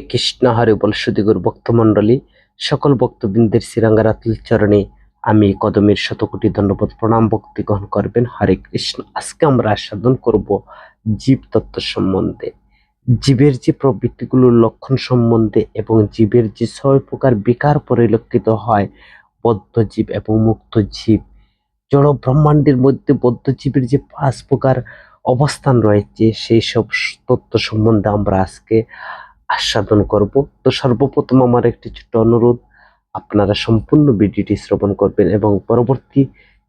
কৃষ্ণ হরে বল ভক্তমণ্ডলী, সকল ভক্তবৃন্দের শ্রীরাঙ্গারাতুল চরণে আমি কদমের শতকোটি ধন্যবাদ প্রণাম, ভক্তি গ্রহণ করবেন। হরে কৃষ্ণ। আজকে আমরা আস্বাদন করব জীব তত্ত্ব সম্বন্ধে। জীবের যে প্রবৃত্তিগুলোর লক্ষণ সম্বন্ধে এবং জীবের যে ছয় প্রকার বিকার পরিলক্ষিত হয় বদ্ধ জীব এবং মুক্ত জীব, জড় ব্রহ্মাণ্ডের মধ্যে বদ্ধ জীবের যে পাঁচ প্রকার অবস্থান রয়েছে, সেই সব তত্ত্ব সম্বন্ধে আমরা আজকে আস্বাদন করব। তো সর্বপ্রথম আমার একটি ছোট্ট অনুরোধ, আপনারা সম্পূর্ণ ভিডিওটি শ্রবণ করবেন এবং পরবর্তী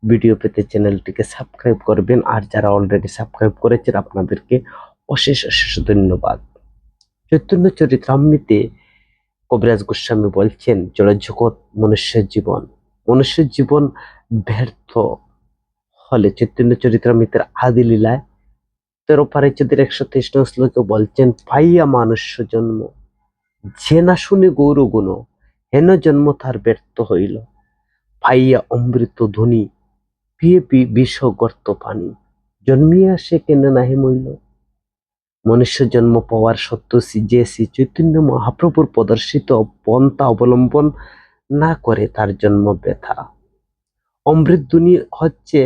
ভিডিও পেতে চ্যানেলটিকে সাবস্ক্রাইব করবেন। আর যারা অলরেডি সাবস্ক্রাইব করেছেন, আপনাদেরকে অশেষ অশেষ ধন্যবাদ। চৈতন্য চরিত্রামৃতে কবিরাজ গোস্বামী বলছেন, জড়জগৎ মনুষ্যের জীবন। মনুষ্যের জীবন ব্যর্থ হলে চৈতন্য চরিত্রামিতের আদি লীলায় তেরো পারিচ্ছেদের একশো তেইশ শ্লোকে বলছেন পাইয়া মানুষ্য জন্ম, যে না শুনে গৌর গুণ, হেন জন্ম তার ব্যর্থ হইল। পাইয়া অমৃত ধ্বনি পিয়ে পি বিষ গর্ত পানি, জন্মিয়া সে কেন নাহি মইল। মনুষ্য জন্ম পাওয়ার সত্য যে শ্রী চৈতন্য মহাপ্রভুর প্রদর্শিত পন্থা অবলম্বন না করে তার জন্ম ব্যথা। অমৃত ধ্বনি হচ্ছে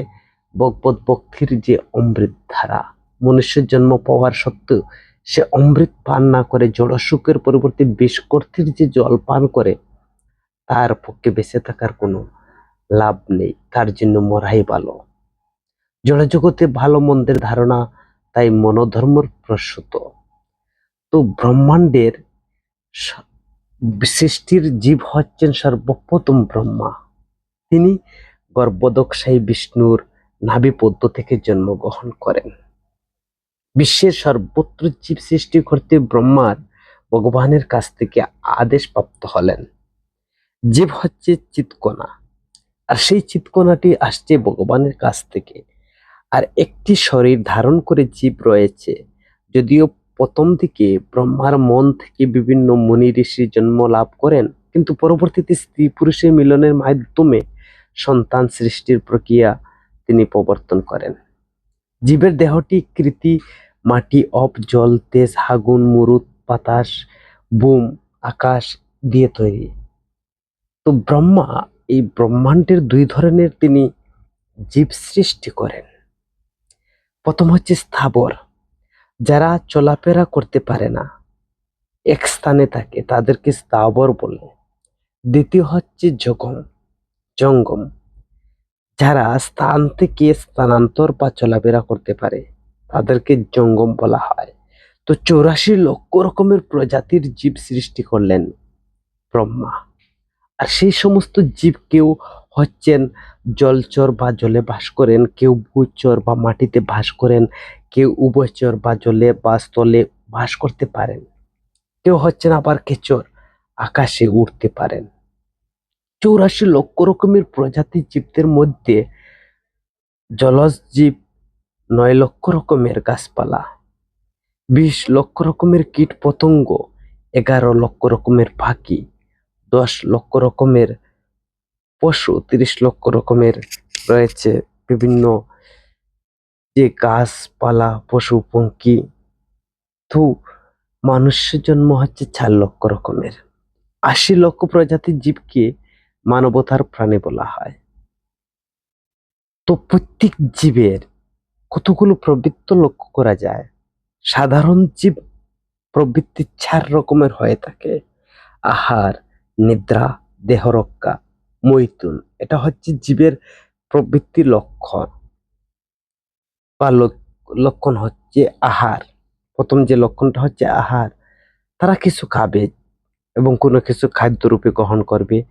ভগবত ভক্তির যে অমৃত ধারা। মনুষ্যের জন্ম পাওয়ার সত্ত্বেও সে অমৃত পান না করে, জড় সুখের পরিবর্তে বিষ কর্থির যে জল পান করে, তার পক্ষে বেঁচে থাকার কোনো লাভ নেই। তার জন্য মরাই ভালো। জড়জগতে ভালো মন্দের ধারণা তাই মনোধর্মর প্রসূত। তো ব্রহ্মাণ্ডের সৃষ্টির জীব হচ্ছেন সর্বপ্রথম ব্রহ্মা। তিনি গর্ভদক্ষায়ী বিষ্ণুর নাভিপদ্ম থেকে জন্মগ্রহণ করেন। বিশ্বের সর্বত্র জীব সৃষ্টি করতে ব্রহ্মার ভগবানের কাছ থেকে আদেশ প্রাপ্ত হলেন। জীব হচ্ছে চিৎকণা আর সেই চিৎকণাটি আসছে ভগবানের কাছ থেকে। আর একটি শরীর ধারণ করে জীব রয়েছে, যদিও প্রথম দিকে ব্রহ্মার মন থেকে বিভিন্ন মুনি ঋষি জন্ম লাভ করেন, কিন্তু পরবর্তীতে স্ত্রী পুরুষের মিলনের মাধ্যমে সন্তান সৃষ্টির প্রক্রিয়া তিনি প্রবর্তন করেন। জীবের দেহটি কৃতি মাটি অপ জল, তেজ, আগুন মুরুত বাতাস, বুম, আকাশ দিয়ে তৈরি। তো ব্রহ্মা, এই ব্রহ্মাণ্ডের দুই ধরনের তিনি জীব সৃষ্টি করেন। প্রথম হচ্ছে স্থাবর, যারা চলাফেরা করতে পারে না। এক স্থানে থাকে, তাদেরকে স্থাবর বলে। দ্বিতীয় হচ্ছে জগম, জঙ্গম, যারা স্থান থেকে স্থানান্তর বা চলাফেরা করতে পারে। তাদেরকে জঙ্গম বলা হয়। তো চৌরাশি লক্ষ রকমের প্রজাতির জীব সৃষ্টি করলেন ব্রহ্মা। আর সেই সমস্ত জীব কেউ হচ্ছেন জলচর বা জলে বাস করেন, কেউ ভূচর বা মাটিতে বাস করেন, কেউ উভয়চর বা জলে বা স্থলে বাস করতে পারেন। কেউ হচ্ছেন আবার কেচর, আকাশে উঠতে পারেন। চৌরাশি লক্ষ রকমের প্রজাতির জীবদের মধ্যে জলজ জীব নয় লক্ষ রকমের গাছপালা, বিশ লক্ষ রকমের কীট পতঙ্গ, এগারো লক্ষ রকমের পাখি, দশ লক্ষ রকমের পশু, তিরিশ লক্ষ রকমের রয়েছে বিভিন্ন যে গাছপালা, পশু পঙ্খী তো, মানুষের জন্ম হচ্ছে চার লক্ষ রকমের। আশি লক্ষ প্রজাতির জীবকে মানবতার প্রাণী বলা হয়। তো প্রত্যেক জীবের কতগুলো প্রবৃত্ত লক্ষ্য করা যায়? সাধারণ জীব প্রবৃত্তি চার রকমের হয়ে থাকে। আহার, নিদ্রা, দেহরক্ষা, মৈথুন, এটা হচ্ছে জীবের প্রবৃত্তি লক্ষণ। বা লক- লক্ষণ হচ্ছে আহার। প্রথম যে লক্ষণটা হচ্ছে আহার, তারা কিছু খাবে এবং কোনো কিছু খাদ্য রূপে গ্রহণ করবে,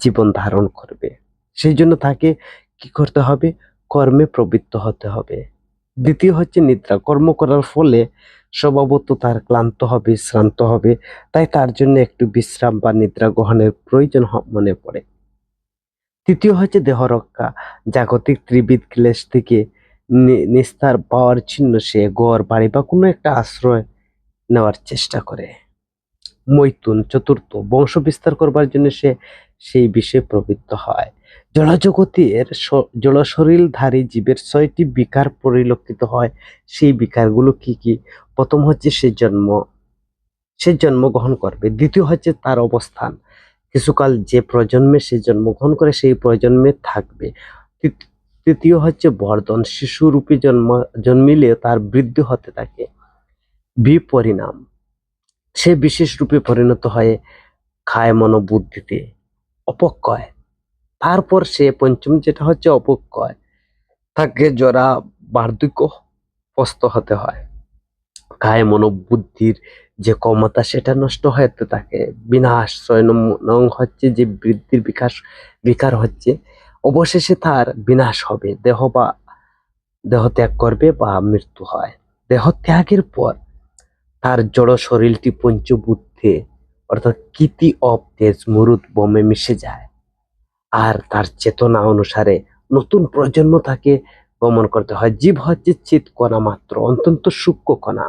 জীবন ধারণ করবে। সেই জন্য তাকে কি করতে হবে? কর্মে প্রবৃত্ত হতে হবে। দ্বিতীয় হচ্ছে নিদ্রা। কর্ম করার ফলে স্বভাবত তার ক্লান্ত হবে, শ্রান্ত হবে, তাই তার জন্য একটু বিশ্রাম বা নিদ্রা গ্রহণের প্রয়োজন মনে পড়ে। তৃতীয় হচ্ছে দেহ রক্ষা। জাগতিক ত্রিবিধ ক্লেশ থেকে নিস্তার পাওয়ার চিহ্ন সে ঘর বাড়ি বা কোনো একটা আশ্রয় নেওয়ার চেষ্টা করে। মৈতুন চতুর্থ, বংশ বিস্তার করবার জন্য সে সেই বিষয়ে প্রবৃত্ত হয়। জড় শরীরধারী জীবের ছয়টি বিকার পরিলক্ষিত হয়। সেই বিকারগুলো কি কি? প্রথম হচ্ছে সে জন্ম, সে জন্মগ্রহণ করবে। দ্বিতীয় হচ্ছে তার অবস্থান। কিছুকাল যে প্রজন্মে সে জন্মগ্রহণ করে, সেই প্রজন্মে থাকবে। তৃত- তৃতীয় হচ্ছে বর্ধন। শিশুরূপে জন্ম, জন্মিলে তার বৃদ্ধি হতে থাকে। বিপরিণাম। সে বিশেষ রূপে পরিণত হয়ে খায় মনোবুদ্ধিতে। অপক্ষয়। তারপর সে পঞ্চম যেটা হচ্ছে অপক্ষয়, তাকে জরা বার্ধক্য পস্ত হতে হয় কায় মনোবুদ্ধির যে ক্ষমতা সেটা নষ্ট হতে থাকে বিনাশ নং হচ্ছে যে বৃদ্ধির বিকাশ, বিকার হচ্ছে, অবশেষে তার বিনাশ হবে। দেহ বা দেহ ত্যাগ করবে বা মৃত্যু হয়। দেহ ত্যাগের পর তার জড় শরীরটি পঞ্চবুদ্ধে অর্থাৎ কীতি অব তেজ মরুদ বোমে মিশে যায়। আর তার চেতনা অনুসারে নতুন প্রজন্ম তাকে গমন করতে হয়। জীব হচ্ছে চিত কণা মাত্র, অত্যন্ত সূক্ষ্ম কণা।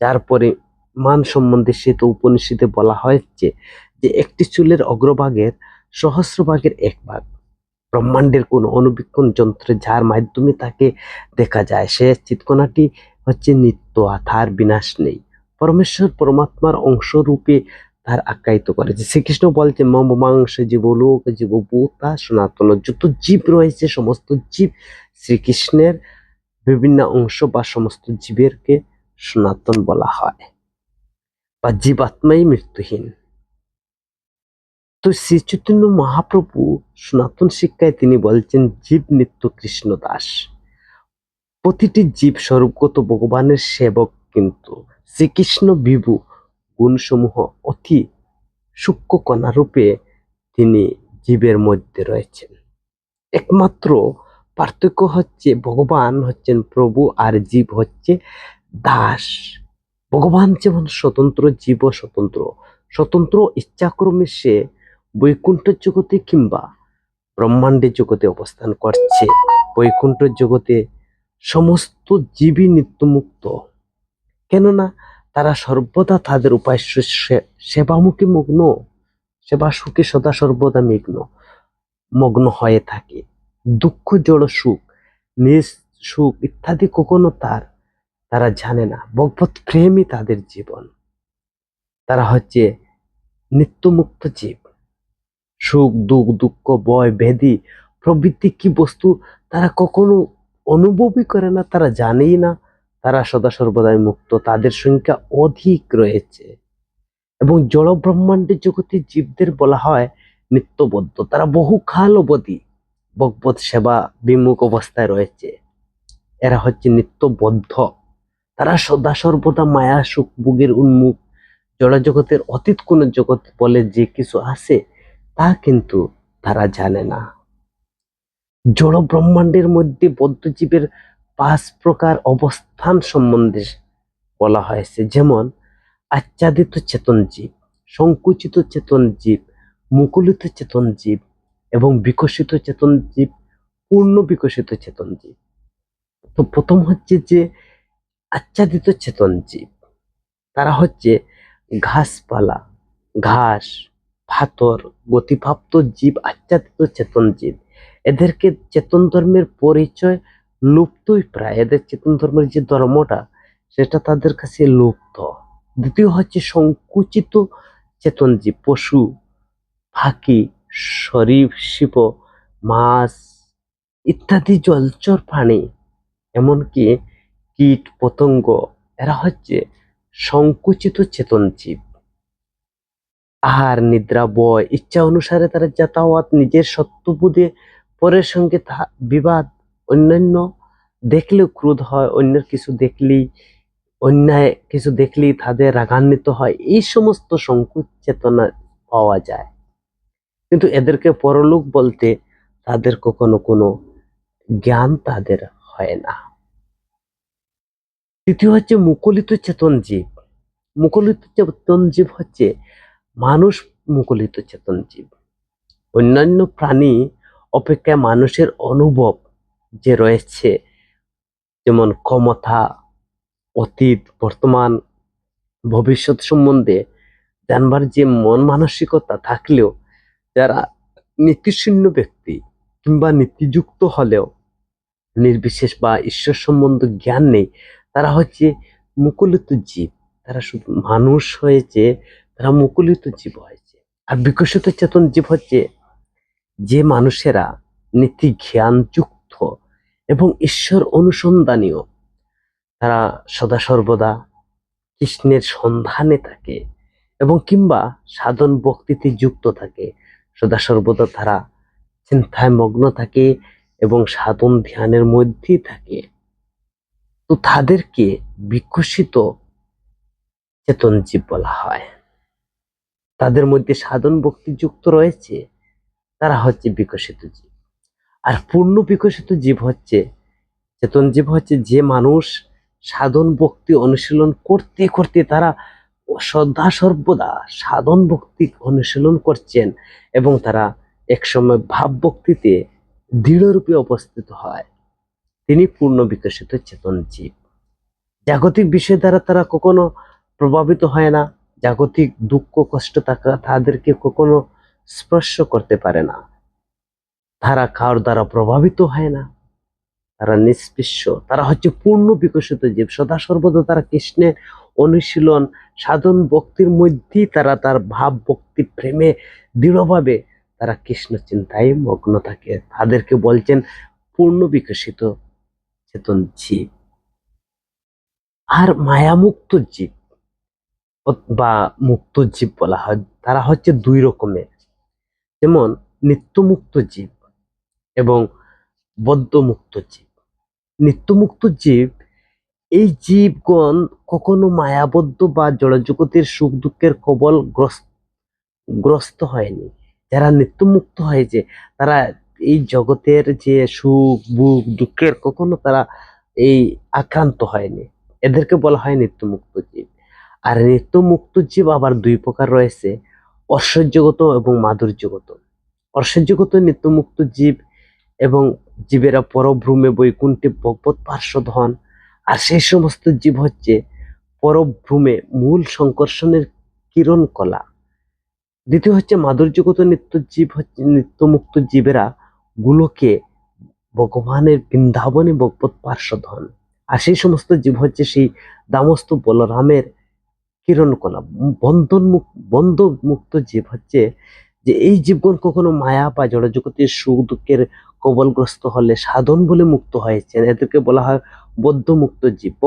যার পরে মান সম্বন্ধে সে তো উপনিষদে বলা হয়েছে যে একটি চুলের অগ্রভাগের সহস্র ভাগের এক ভাগ। ব্রহ্মাণ্ডের কোন অনুবীক্ষণ যন্ত্রে যার মাধ্যমে তাকে দেখা যায়। সে চিৎকণাটি হচ্ছে নিত্য, আর তার বিনাশ নেই। পরমেশ্বর পরমাত্মার অংশ রূপে তার আখ্যায়িত করেছে শ্রীকৃষ্ণ বলছে, মম মাংস জীব লোক, জীব ভূতা, সনাতন যত জীব রয়েছে, সমস্ত জীব শ্রীকৃষ্ণের বিভিন্ন অংশ বা সমস্ত জীবেরকে সনাতন বলা হয় বা জীবাত্মাই মৃত্যুহীন। তো শ্রী চৈতন্য মহাপ্রভু সনাতন শিক্ষায় তিনি বলছেন, জীব নিত্য কৃষ্ণ দাস। প্রতিটি জীব স্বরূপগত ভগবানের সেবক কিন্তু শ্রীকৃষ্ণ বিভু গুণসমূহ অতি সূক্ষ্ম কণা রূপে তিনি জীবের মধ্যে রয়েছেন। একমাত্র পার্থক্য হচ্ছে ভগবান হচ্ছেন প্রভু আর জীব হচ্ছে দাস। ভগবান যেমন স্বতন্ত্র জীব স্বতন্ত্র। স্বতন্ত্র ইচ্ছাক্রমে সে বৈকুণ্ঠ জগতে কিংবা ব্রহ্মাণ্ডের জগতে অবস্থান করছে। বৈকুণ্ঠ জগতে সমস্ত জীবই নিত্যমুক্ত। কেননা তারা সর্বদা তাদের উপায় সেবামুখী মগ্ন সেবা সুখে সদা সর্বদা মেঘ্ন মগ্ন হয়ে থাকে। দুঃখ, জড়, সুখ, নিজ সুখ ইত্যাদি কখনো তার, তারা জানে না। ভগবত প্রেমই তাদের জীবন। তারা হচ্ছে নিত্যমুক্ত জীব। সুখ, দুঃখ দুঃখ বয় ব্যাধি প্রভৃতি কি বস্তু তারা কখনো অনুভবই করে না, তারা জানেই না। তারা সদা সর্বদাই মুক্ত, তাদের সংখ্যা অধিক রয়েছে। এবং জড় ব্রহ্মাণ্ডের জগতে জীবদের বলা হয় নিত্যবদ্ধ, তারা বহু কাল অবধি ভগবত সেবা বিমুখ অবস্থায় রয়েছে। এরা হচ্ছে নিত্যবদ্ধ। তারা সদা সর্বদা মায়া, সুখ, ভোগের উন্মুখ। জড় জগতের অতীত কোন জগৎ বলে যে কিছু আছে, তা কিন্তু তারা জানে না। জড় ব্রহ্মাণ্ডের মধ্যে বদ্ধজীবের পাঁচ প্রকার অবস্থান সম্বন্ধে বলা হয়েছে। যেমন, আচ্ছাদিত চেতন জীব, সংকুচিত চেতন জীব, মুকুলিত চেতন জীব এবং বিকশিত চেতন জীব, পূর্ণ বিকশিত চেতন জীব। তো প্রথম হচ্ছে যে, আচ্ছাদিত চেতন জীব। তারা হচ্ছে ঘাসপালা, ঘাস, পাথর, গতিপ্রাপ্ত জীব, আচ্ছাদিত চেতন জীব। এদেরকে চেতন ধর্মের পরিচয় লুপ্তই প্রায়। এদের চেতন ধর্মের যে ধর্মটা, সেটা তাদের কাছে লুপ্ত। দ্বিতীয় হচ্ছে সংকুচিত চেতন জীব, পশু, ফাঁকি, শরীফ, শিপ, মাছ ইত্যাদি জলচর প্রাণী। এমনকি কীট, পতঙ্গ, এরা হচ্ছে সংকুচিত চেতন জীব। আহার, নিদ্রা, বয়, ইচ্ছা অনুসারে তারা যাতায়াত, নিজের সত্যবোধে পরের সঙ্গে বিবাদ অন্যান্য দেখলেও ক্রোধ হয় অন্যের কিছু দেখলেই, অন্যায় কিছু দেখলেই তাদের রাগান্বিত হয়। এই সমস্ত সংকুচ চেতনা পাওয়া যায়। কিন্তু এদেরকে পরলোক বলতে তাদের কখনো কোনো জ্ঞান তাদের হয় না। তৃতীয় হচ্ছে মুকলিত চেতন জীব। মুকলিত চেতন জীব হচ্ছে মানুষ মুকলিত চেতন জীব। অন্যান্য প্রাণী অপেক্ষা মানুষের অনুভব যে রয়েছে, যেমন ক্ষমতা, অতীত, বর্তমান, ভবিষ্যৎ সম্বন্ধে জানবার যে মন মানসিকতা থাকলেও যারা নীতিশূন্য ব্যক্তি কিংবা নীতিযুক্ত হলেও নির্বিশেষ বা ঈশ্বর সম্বন্ধ জ্ঞান নেই, তারা হচ্ছে মুকুলিত জীব। তারা শুধু মানুষ হয়েছে, তারা মুকুলিত জীব হয়েছে। আর বিকশিত চেতন জীব হচ্ছে যে মানুষেরা নীতি জ্ঞান যুক্ত এবং ঈশ্বর অনুসন্ধানীয়। তারা সদা সর্বদা কৃষ্ণের সন্ধানে থাকে এবং কিংবা সাধন ভক্তিতে যুক্ত থাকে। সদা সর্বদা তারা চিন্তায় মগ্ন থাকে এবং সাধন ধ্যানের মধ্যেই থাকে। তো তাদেরকে বিকশিত চেতন জীব বলা হয়। তাদের মধ্যে সাধন ভক্তি যুক্ত রয়েছে, তারা হচ্ছে বিকশিত জীব। আর পূর্ণ বিকশিত জীব হচ্ছে চেতন জীব হচ্ছে যে মানুষ সাধন ভক্তি অনুশীলন করতে করতে তারা সদা সর্বদা সাধন ভক্তি অনুশীলন করছেন এবং তারা একসময় ভাব ভক্তিতে দৃঢ়রূপে অবস্থিত হয়। তিনি পূর্ণ বিকশিত চেতন জীব। জাগতিক বিষয় দ্বারা তারা কখনো প্রভাবিত হয় না। জাগতিক দুঃখ কষ্ট তাদেরকে কখনো স্পর্শ করতে পারে না। তারা কার দ্বারা প্রভাবিত হয় না। তারা নিষ্পৃশ্য। তারা হচ্ছে পূর্ণ বিকশিত জীব। সদা সর্বদা তারা কৃষ্ণের অনুশীলন, সাধন ভক্তির মধ্যেই তারা তার ভাব, ভক্তি, প্রেমে দৃঢ়ভাবে তারা কৃষ্ণ চিন্তায় মগ্ন থাকে। তাদেরকে বলছেন পূর্ণ বিকশিত চেতন জীব। আর মায়ামুক্ত জীব বা মুক্ত জীব বলা হয়। তারা হচ্ছে দুই রকমের। যেমন নিত্যমুক্ত জীব এবং বদ্ধমুক্ত জীব। নিত্যমুক্ত জীব, এই জীবগণ কখনো মায়াবদ্ধ বা জড়জগতের সুখ দুঃখের কবল গ্রস্ত হয়নি। যারা নিত্যমুক্ত হয়েছে তারা এই জগতের যে সুখ, বুক, দুঃখের কখনো তারা এই আক্রান্ত হয়নি। এদেরকে বলা হয় নিত্যমুক্ত জীব। আর নিত্যমুক্ত জীব আবার দুই প্রকার রয়েছে ঐশ্বর্যগত এবং মাধুর্যগত ঐশ্বর্যগত নিত্যমুক্ত জীব এবং জীবেরা পরভ্রমে বৈকুণ্ঠে ভগবত পার্শ্বদ হন আর সেই সমস্ত জীব হচ্ছে পরভ্রমে মূল সংকর্ষণের কিরণ কলা। দ্বিতীয় হচ্ছে মাধুর্যগত নিত্য জীব হচ্ছে নিত্যমুক্ত জীবেরা গুলোকে ভগবানের বৃন্দাবনে ভগবত পার্শ্বদ হন আর সেই সমস্ত জীব হচ্ছে সেই দামস্ত বলরামের কিরণ কলা। বন্ধন মুক্ত বন্ধ মুক্ত জীব হচ্ছে যে এই জীবগণ কখনো মায়া বা জড়জগতের সুখ দুঃখের কবলগ্রস্ত হলে সাধন বলে মুক্ত হয়েছেন। এদেরকে বলা হয় বদ্ধমুক্ত জীব।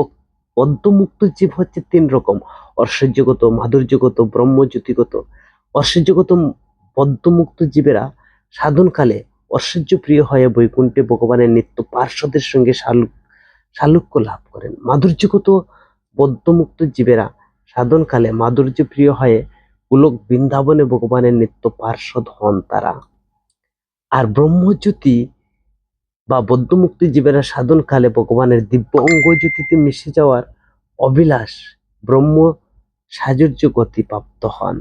বদ্ধমুক্ত জীব হচ্ছে তিন রকম। ঐশ্বর্যগত মাধুর্যগত, ব্রহ্মজ্যোতিগত। ঐশ্বর্যগত বদ্ধমুক্ত জীবেরা সাধনকালে ঐশ্বর্য প্রিয় হয়ে বৈকুণ্ঠে ভগবানের নিত্য পার্শ্বদের সঙ্গে সালু সালুক্য লাভ করেন। মাধুর্যগত বদ্ধমুক্ত জীবেরা সাধনকালে মাধুর্য প্রিয় হয়ে গোলক বৃন্দাবনে ভগবানের নিত্য পার্শ্বদ হন তারা। আর ব্রহ্মজ্যোতি বা বদ্ধমুক্তি জীবেরা সাধনকালে ভগবানের দিব্য অঙ্গ জ্যোতিতে মিশে যাওয়ার অবিলাস ব্রহ্ম সাজুর্য গতি প্রাপ্ত হন।